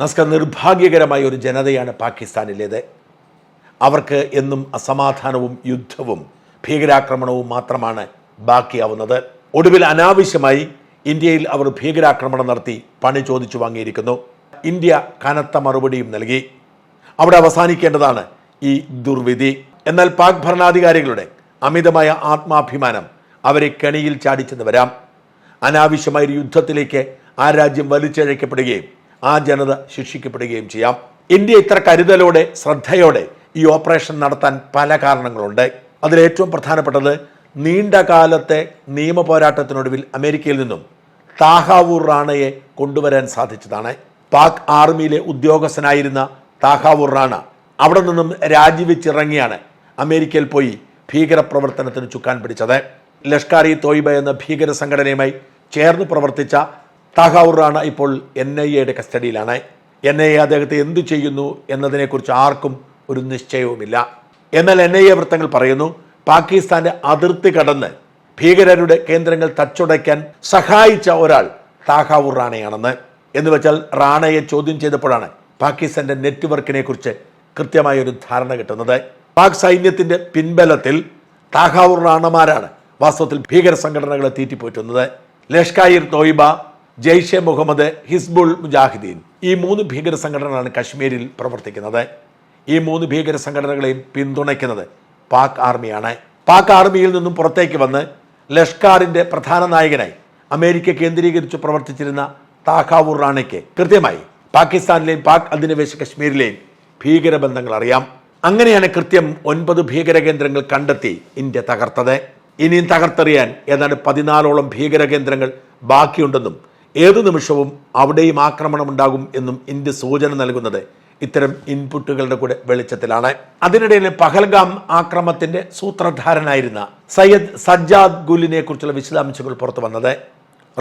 നസ്ക നിർഭാഗ്യകരമായ ഒരു ജനതയാണ് പാകിസ്ഥാനിലേത്. അവർക്ക് എന്നും അസമാധാനവും യുദ്ധവും ഭീകരാക്രമണവും മാത്രമാണ് ബാക്കിയാവുന്നത്. ഒടുവിൽ അനാവശ്യമായി ഇന്ത്യയിൽ അവർ ഭീകരാക്രമണം നടത്തി പണി ചോദിച്ചു വാങ്ങിയിരിക്കുന്നു. ഇന്ത്യ കനത്ത മറുപടിയും നൽകി. അവിടെ അവസാനിക്കേണ്ടതാണ് ഈ ദുർവിധി. എന്നാൽ പാക് ഭരണാധികാരികളുടെ അമിതമായ ആത്മാഭിമാനം അവരെ കെണിയിൽ ചാടിച്ചെന്ന് വരാം. അനാവശ്യമായ ഒരു യുദ്ധത്തിലേക്ക് ആ രാജ്യം വലിച്ചിഴക്കപ്പെടുകയും ആ ജനത ശിക്ഷിക്കപ്പെടുകയും ചെയ്യാം. ഇന്ത്യ ഇത്ര കരുതലോടെ ശ്രദ്ധയോടെ ഈ ഓപ്പറേഷൻ നടത്താൻ പല കാരണങ്ങളുണ്ട്. അതിലേറ്റവും പ്രധാനപ്പെട്ടത് നീണ്ട കാലത്തെ നിയമ പോരാട്ടത്തിനൊടുവിൽ അമേരിക്കയിൽ നിന്നും താഹാവൂർ റാണയെ കൊണ്ടുവരാൻ സാധിച്ചതാണ്. പാക് ആർമിയിലെ ഉദ്യോഗസ്ഥനായിരുന്ന താഹാവൂർ റാണ അവിടെ നിന്നും രാജിവെച്ചിറങ്ങിയാണ് അമേരിക്കയിൽ പോയി ഭീകരപ്രവർത്തനത്തിന് ചുക്കാൻ പിടിച്ചത്. ലഷ്കാർ ഇ തോയ്ബ എന്ന ഭീകര സംഘടനയുമായി ചേർന്ന് പ്രവർത്തിച്ച താഹാവൂർ റാണ ഇപ്പോൾ എൻ ഐ എയുടെ കസ്റ്റഡിയിലാണ്. എൻ ഐ എ അദ്ദേഹത്തെ എന്തു ചെയ്യുന്നു എന്നതിനെക്കുറിച്ച് ആർക്കും ഒരു നിശ്ചയവുമില്ല. എന്നാൽ എൻ ഐ എ വൃത്തങ്ങൾ പറയുന്നു പാകിസ്ഥാന്റെ അതിർത്തി കടന്ന് ഭീകരരുടെ കേന്ദ്രങ്ങൾ തച്ചുടയ്ക്കാൻ സഹായിച്ച ഒരാൾ താഹാവൂർ റാണയാണെന്ന് എന്ന് വെച്ചാൽ റാണയെ ചോദ്യം ചെയ്തപ്പോഴാണ് പാകിസ്ഥാന്റെ നെറ്റ്വർക്കിനെ കുറിച്ച് കൃത്യമായ ഒരു ധാരണ കിട്ടുന്നത്. പാക് സൈന്യത്തിന്റെ പിൻബലത്തിൽ താഹാവൂർ റാണമാരാണ് വാസ്തവത്തിൽ ഭീകര സംഘടനകളെ തീറ്റിപ്പോറ്റുന്നത്. ലഷ്കായിർ തോയ്ബ ജെയ്ഷെ മുഹമ്മദ് ഹിസ്ബുൾ മുജാഹിദ്ദീൻ ഈ മൂന്ന് ഭീകര സംഘടനകളാണ് കശ്മീരിൽ പ്രവർത്തിക്കുന്നത്. ഈ മൂന്ന് ഭീകര സംഘടനകളെയും പിന്തുണയ്ക്കുന്നത് പാക് ആർമിയാണ്. പാക് ആർമിയിൽ നിന്നും പുറത്തേക്ക് വന്ന് ലഷ്കാറിന്റെ പ്രധാന നായകനായി അമേരിക്ക കേന്ദ്രീകരിച്ച് പ്രവർത്തിച്ചിരുന്ന താഖാവൂർ റാണയ്ക്ക് കൃത്യമായി പാകിസ്ഥാനിലെയും പാക് അധിനിവേശ കശ്മീരിലെയും ഭീകരബന്ധങ്ങൾ അറിയാം. അങ്ങനെയാണ് കൃത്യം ഒൻപത് ഭീകര കേന്ദ്രങ്ങൾ കണ്ടെത്തി ഇന്ത്യ തകർത്തത്. ഇനിയും തകർത്തെറിയാൻ ഏതാണ്ട് പതിനാലോളം ഭീകര കേന്ദ്രങ്ങൾ ബാക്കിയുണ്ടെന്നും ഏതു നിമിഷവും അവിടെയും ആക്രമണം ഉണ്ടാകും എന്നും ഇന്ത്യ സൂചന നൽകുന്നത് ഇത്തരം ഇൻപുട്ടുകളുടെ കൂടെ വെളിച്ചത്തിലാണ്. അതിനിടയിൽ പഹൽഗാം ആക്രമത്തിന്റെ സൂത്രധാരനായിരുന്ന സയ്യദ് സജ്ജാദ് ഗുലിനെ കുറിച്ചുള്ള വിശദാംശങ്ങൾ പുറത്തു വന്നത്.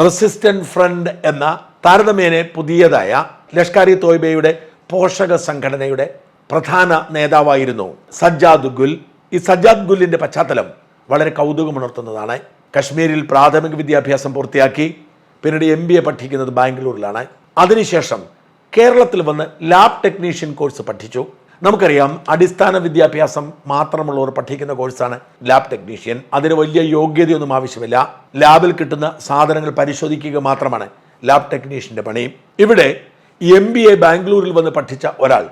റെസിസ്റ്റന്റ് ഫ്രണ്ട് എന്ന താരതമ്യേനെ പുതിയതായ ലഷ്കാരി തോയ്ബയുടെ പോഷക സംഘടനയുടെ പ്രധാന നേതാവായിരുന്നു സജ്ജാദ് ഗുൽ. ഈ സജ്ജാദ് ഗുലിന്റെ പശ്ചാത്തലം വളരെ കൗതുകമുണർത്തുന്നതാണ്. കശ്മീരിൽ പ്രാഥമിക വിദ്യാഭ്യാസം പൂർത്തിയാക്കി. പിന്നീട് എം ബി എ പഠിക്കുന്നത് ബാംഗ്ലൂരിലാണ്. അതിനുശേഷം കേരളത്തിൽ വന്ന് ലാബ് ടെക്നീഷ്യൻ കോഴ്സ് പഠിച്ചു. നമുക്കറിയാം അടിസ്ഥാന വിദ്യാഭ്യാസം മാത്രമുള്ളവർ പഠിക്കുന്ന കോഴ്സാണ് ലാബ് ടെക്നീഷ്യൻ അതിന് വലിയ യോഗ്യതയൊന്നും ആവശ്യമില്ല. ലാബിൽ കിട്ടുന്ന സാധനങ്ങൾ പരിശോധിക്കുക മാത്രമാണ് ലാബ് ടെക്നീഷ്യന്റെ പണി. ഇവിടെ എം ബി എ ബാംഗ്ലൂരിൽ വന്ന് പഠിച്ച ഒരാൾ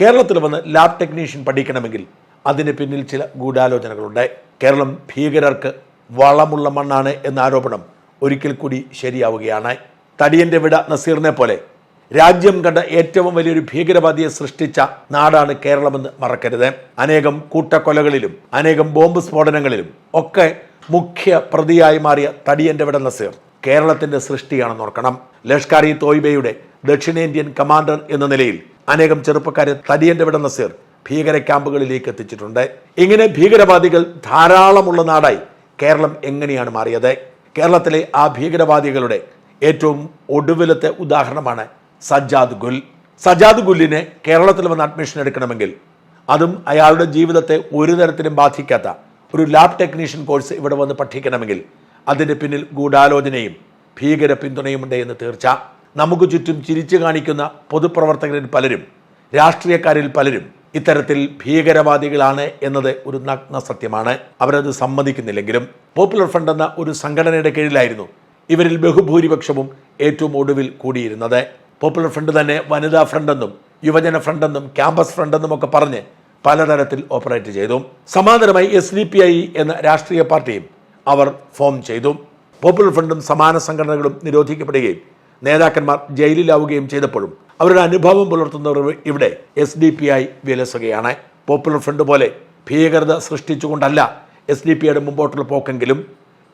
കേരളത്തിൽ വന്ന് ലാബ് ടെക്നീഷ്യൻ പഠിക്കണമെങ്കിൽ അതിന് പിന്നിൽ ചില ഗൂഢാലോചനകളുണ്ട്. കേരളം ഭീകരർക്ക് വളമുള്ള മണ്ണാണ് എന്ന ആരോപണം ഒരിക്കൽ കൂടി ശരിയാവുകയാണ്. തടിയന്റെ വിട നസീറിനെ പോലെ. രാജ്യം കണ്ട ഏറ്റവും വലിയൊരു ഭീകരവാദിയെ സൃഷ്ടിച്ച നാടാണ് കേരളമെന്ന് മറക്കരുത്. അനേകം കൂട്ടക്കൊലകളിലും അനേകം ബോംബ് സ്ഫോടനങ്ങളിലും ഒക്കെ മുഖ്യ പ്രതിയായി മാറിയ തടിയന്റെ വിട നസീർ കേരളത്തിന്റെ സൃഷ്ടിയാണെന്ന് ഓർക്കണം. ലഷ്കാരി തോയ്ബയുടെ ദക്ഷിണേന്ത്യൻ കമാൻഡർ എന്ന നിലയിൽ അനേകം ചെറുപ്പക്കാരെ തടിയന്റെ വിട നസീർ ഭീകര ക്യാമ്പുകളിലേക്ക് എത്തിച്ചിട്ടുണ്ട്. ഇങ്ങനെ ഭീകരവാദികൾ ധാരാളമുള്ള നാടായി കേരളം എങ്ങനെയാണ് മാറിയത്? കേരളത്തിലെ ആ ഭീകരവാദികളുടെ ഏറ്റവും ഒടുവിലത്തെ ഉദാഹരണമാണ് സജ്ജാദ് ഗുൽ. സജാദ് ഗുല്ലിനെ കേരളത്തിൽ വന്ന് അഡ്മിഷൻ എടുക്കണമെങ്കിൽ അതും അയാളുടെ ജീവിതത്തെ ഒരു തരത്തിലും ബാധിക്കാത്ത ഒരു ലാബ് ടെക്നീഷ്യൻ കോഴ്സ് ഇവിടെ വന്ന് പഠിക്കണമെങ്കിൽ അതിന്റെ പിന്നിൽ ഗൂഢാലോചനയും ഭീകര പിന്തുണയുമുണ്ട് എന്ന് തീർച്ച. നമുക്ക് ചുറ്റും ചിരിച്ചു കാണിക്കുന്ന പൊതുപ്രവർത്തകരിൽ പലരും രാഷ്ട്രീയക്കാരിൽ പലരും ഇത്തരത്തിൽ ഭീകരവാദികളാണ് എന്നത് ഒരു നഗ്ന സത്യമാണ്. അവരത് സമ്മതിക്കുന്നില്ലെങ്കിലും പോപ്പുലർ ഫ്രണ്ട് എന്ന ഒരു സംഘടനയുടെ കീഴിലായിരുന്നു ഇവരിൽ ബഹുഭൂരിപക്ഷവും ഏറ്റവും ഒടുവിൽ കൂടിയിരുന്നത്. പോപ്പുലർ ഫ്രണ്ട് തന്നെ വനിതാ ഫ്രണ്ടെന്നും യുവജന ഫ്രണ്ടെന്നും ക്യാമ്പസ് ഫ്രണ്ടെന്നും ഒക്കെ പറഞ്ഞ് പലതരത്തിൽ ഓപ്പറേറ്റ് ചെയ്തു. സമാന്തരമായി എസ് ഡി പി ഐ എന്ന രാഷ്ട്രീയ പാർട്ടിയും അവർ ഫോം ചെയ്തു. പോപ്പുലർ ഫ്രണ്ടും സമാന സംഘടനകളും നിരോധിക്കപ്പെടുകയും നേതാക്കന്മാർ ജയിലിലാവുകയും ചെയ്തപ്പോഴും അവരുടെ അനുഭവം പുലർത്തുന്നവർ ഇവിടെ എസ് ഡി പി ആയി വിലസുകയാണ്. പോപ്പുലർ ഫ്രണ്ട് പോലെ ഭീകരത സൃഷ്ടിച്ചുകൊണ്ടല്ല എസ് ഡി പി മുമ്പോട്ടുള്ള പോക്കെങ്കിലും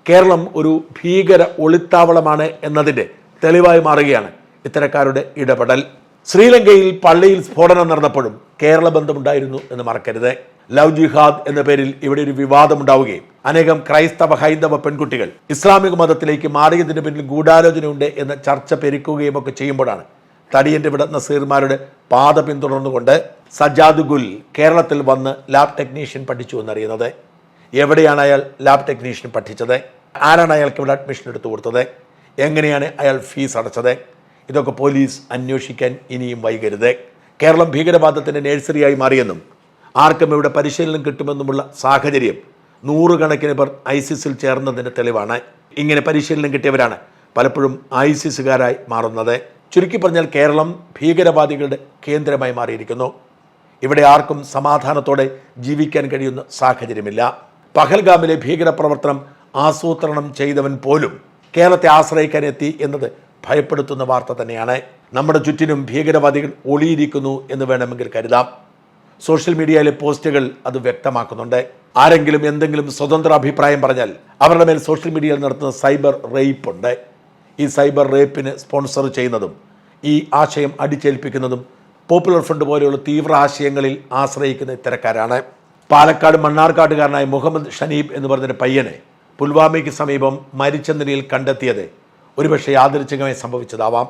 കേരളം ഒരു ഭീകര ഒളിത്താവളമാണ് എന്നതിന്റെ തെളിവായി മാറുകയാണ് ഇത്തരക്കാരുടെ ഇടപെടൽ. ശ്രീലങ്കയിൽ പള്ളിയിൽ സ്ഫോടനം നടന്നപ്പോഴും കേരള ബന്ധമുണ്ടായിരുന്നു എന്ന് മറക്കരുത്. ലവ് ജിഹാദ് എന്ന പേരിൽ ഇവിടെ ഒരു വിവാദമുണ്ടാവുകയും അനേകം ക്രൈസ്തവ ഹൈന്ദവ പെൺകുട്ടികൾ ഇസ്ലാമിക മതത്തിലേക്ക് മാറിയതിന് പിന്നിൽ ഗൂഢാലോചനയുണ്ട് എന്ന ചർച്ച പെരുക്കുകയും ഒക്കെ ചെയ്യുമ്പോഴാണ് തടിയന്റെ വിട നസീർമാരുടെ പാത പിന്തുടർന്നുകൊണ്ട് സജാദ് ഗുൽ കേരളത്തിൽ വന്ന് ലാബ് ടെക്നീഷ്യൻ പഠിച്ചു എന്നറിയുന്നത്. എവിടെയാണ് അയാൾ ലാബ് ടെക്നീഷ്യൻ പഠിച്ചത്? ആരാണ് അയാൾക്ക് ഇവിടെ അഡ്മിഷൻ എടുത്തു കൊടുത്തത്? എങ്ങനെയാണ് അയാൾ ഫീസ് അടച്ചത്? ഇതൊക്കെ പോലീസ് അന്വേഷിക്കാൻ ഇനിയും വൈകരുത്. കേരളം ഭീകരവാദത്തിന്റെ നേഴ്സറിയായി മാറിയെന്നും ആർക്കും ഇവിടെ പരിശീലനം കിട്ടുമെന്നുമുള്ള സാഹചര്യം നൂറുകണക്കിന് പേർ ഐസിസിൽ ചേർന്നതിന്റെ തെളിവാണ്. ഇങ്ങനെ പരിശീലനം കിട്ടിയവരാണ് പലപ്പോഴും ഐസിസുകാരായി മാറുന്നത്. ചുരുക്കി പറഞ്ഞാൽ കേരളം ഭീകരവാദികളുടെ കേന്ദ്രമായി മാറിയിരിക്കുന്നു. ഇവിടെ ആർക്കും സമാധാനത്തോടെ ജീവിക്കാൻ കഴിയുന്ന സാഹചര്യമില്ല. പഹൽഗാമിലെ ഭീകരപ്രവർത്തനം ആസൂത്രണം ചെയ്തവൻ പോലും കേരളത്തെ ആശ്രയിക്കാൻ എത്തി എന്നത് ഭയപ്പെടുത്തുന്ന വാർത്ത തന്നെയാണ്. നമ്മുടെ ചുറ്റിനും ഭീകരവാദികൾ ഒളിയിരിക്കുന്നു എന്ന് വേണമെങ്കിൽ കരുതാം. സോഷ്യൽ മീഡിയയിലെ പോസ്റ്റുകൾ അത് വ്യക്തമാക്കുന്നുണ്ട്. ആരെങ്കിലും എന്തെങ്കിലും സ്വതന്ത്ര അഭിപ്രായം പറഞ്ഞാൽ അവരുടെ മേൽ സോഷ്യൽ മീഡിയയിൽ നടത്തുന്ന സൈബർ റേപ്പ് ഉണ്ട്. ഈ സൈബർ റേപ്പിന് സ്പോൺസർ ചെയ്യുന്നതും ഈ ആശയം അടിച്ചേൽപ്പിക്കുന്നതും പോപ്പുലർ ഫ്രണ്ട് പോലെയുള്ള തീവ്ര ആശയങ്ങളിൽ ആശ്രയിക്കുന്ന ഇത്തരക്കാരാണ്. പാലക്കാട് മണ്ണാർക്കാട്ടുകാരനായ മുഹമ്മദ് ഷനീബ് എന്ന് പറഞ്ഞൊരു പയ്യനെ പുൽവാമയ്ക്ക് സമീപം മരിച്ച നിലയിൽ കണ്ടെത്തിയത് ഒരുപക്ഷെ യാദൃച്ഛികമായി സംഭവിച്ചതാവാം.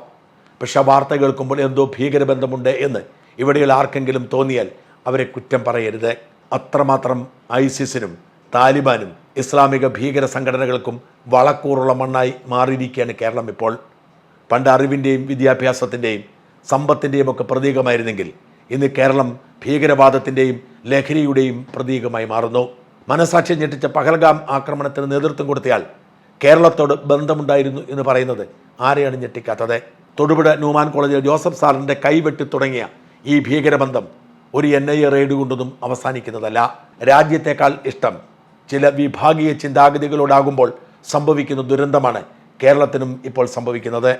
പക്ഷെ വാർത്ത കേൾക്കുമ്പോൾ എന്തോ ഭീകരബന്ധമുണ്ട് എന്ന് ഇവിടെയുള്ള ആർക്കെങ്കിലും തോന്നിയാൽ അവരെ കുറ്റം പറയരുത്. അത്രമാത്രം ഐസിസിനും താലിബാനും ഇസ്ലാമിക ഭീകര സംഘടനകൾക്കും വളക്കൂറുള്ള മണ്ണായി മാറിയിരിക്കുകയാണ് കേരളം ഇപ്പോൾ. പണ്ട് അറിവിന്റെയും വിദ്യാഭ്യാസത്തിന്റെയും സമ്പത്തിന്റെയും ഒക്കെ പ്രതീകമായിരുന്നെങ്കിൽ ഇന്ന് കേരളം ഭീകരവാദത്തിന്റെയും ലഹരിയുടെയും പ്രതീകമായി മാറുന്നു. മനസാക്ഷി ഞെട്ടിച്ച പഹൽഗാം ആക്രമണത്തിന് നേതൃത്വം കൊടുത്തയാൾ കേരളത്തോട് ബന്ധമുണ്ടായിരുന്നു എന്ന് പറയുന്നത് ആരെയാണ് ഞെട്ടിക്കാത്തത്? തൊടുപുഴ ന്യൂമാൻ കോളേജിൽ ജോസഫ് സാറിന്റെ കൈവെട്ടി തുടങ്ങിയ ഈ ഭീകരബന്ധം ഒരു എൻ ഐ എ റെയ്ഡ് കൊണ്ടൊന്നും അവസാനിക്കുന്നതല്ല. രാജ്യത്തേക്കാൾ ഇഷ്ടം ചില വിഭാഗീയ ചിന്താഗതികളോടാകുമ്പോൾ സംഭവിക്കുന്ന ദുരന്തമാണ് കേരളത്തിനും ഇപ്പോൾ സംഭവിക്കുന്നത്.